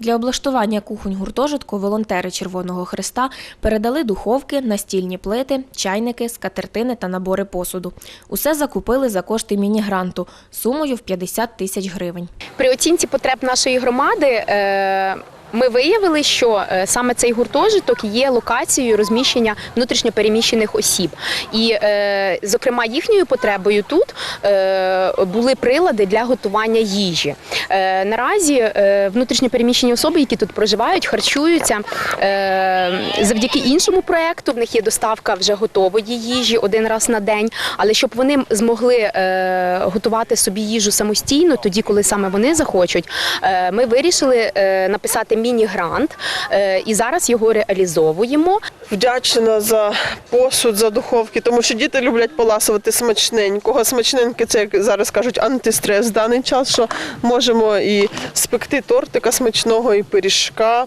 Для облаштування кухонь гуртожитку волонтери Червоного Христа передали духовки, настільні плити, чайники, скатертини та набори посуду. Усе закупили за кошти міні-гранту сумою в 50 тисяч гривень. При оцінці потреб нашої громади е, ми виявили, що е, саме цей гуртожиток є локацією розміщення внутрішньопереміщених осіб. І, е, зокрема, їхньою потребою тут е, були прилади для готування їжі. Наразі внутрішньопереміщені особи, які тут проживають, харчуються завдяки іншому проекту. В них є доставка вже готової їжі один раз на день. Але щоб вони змогли готувати собі їжу самостійно, тоді, коли саме вони захочуть, ми вирішили написати міні-грант е, і зараз його реалізовуємо. вдячна за посуд, за духовки, тому що діти люблять поласувати смачненького. Смачненьке це, як зараз кажуть, антистрес в даний час, що можемо і спекти тортика смачного, і пиріжка.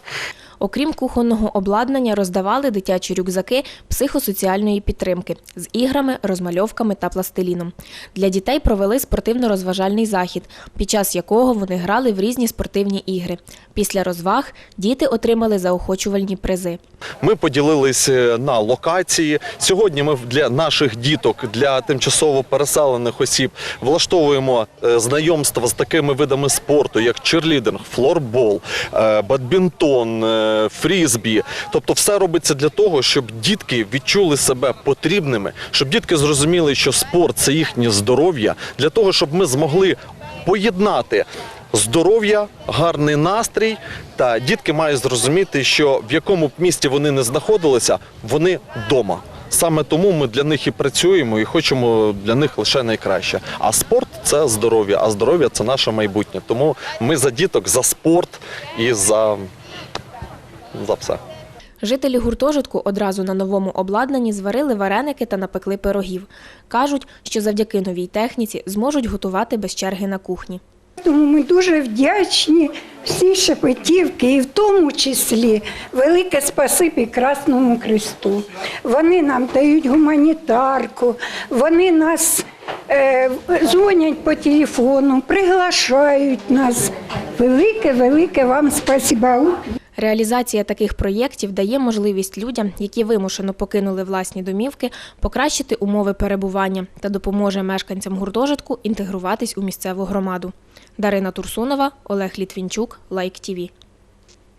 Окрім кухонного обладнання, роздавали дитячі рюкзаки психосоціальної підтримки з іграми, розмальовками та пластиліном. Для дітей провели спортивно-розважальний захід, під час якого вони грали в різні спортивні ігри. Після розваг діти отримали заохочувальні призи. Ми поділились е, на локації. Сьогодні ми для наших діток, для тимчасово переселених осіб влаштовуємо е, знайомства з такими видами спорту, як черлідинг, флорбол, е, бадмінтон, фрізбі. Тобто, все робиться для того, щоб дітки відчули себе потрібними, щоб дітки зрозуміли, що спорт це їхнє здоров'я, для того, щоб ми змогли поєднати здоров'я, гарний настрій. Та дітки мають зрозуміти, що в якому б місті вони не знаходилися, вони вдома. Саме тому ми для них і працюємо і хочемо для них лише найкраще. А спорт це здоров'я, а здоров'я це наше майбутнє. Тому ми за діток, за спорт і за, за все. Жителі гуртожитку одразу на новому обладнанні зварили вареники та напекли пирогів. Кажуть, що завдяки новій техніці зможуть готувати без черги на кухні. Тому ми дуже вдячні всій Шепетівки, і в тому числі велике спасибі Красному Христу. Вони нам дають гуманітарку, вони нас е, дзвонять по телефону, приглашають нас. Велике, велике вам спасіба. Реалізація таких проєктів дає можливість людям, які вимушено покинули власні домівки, покращити умови перебування та допоможе мешканцям гуртожитку інтегруватись у місцеву громаду. Дарина Турсунова, Олег Літвінчук, Лайк ТІВІ.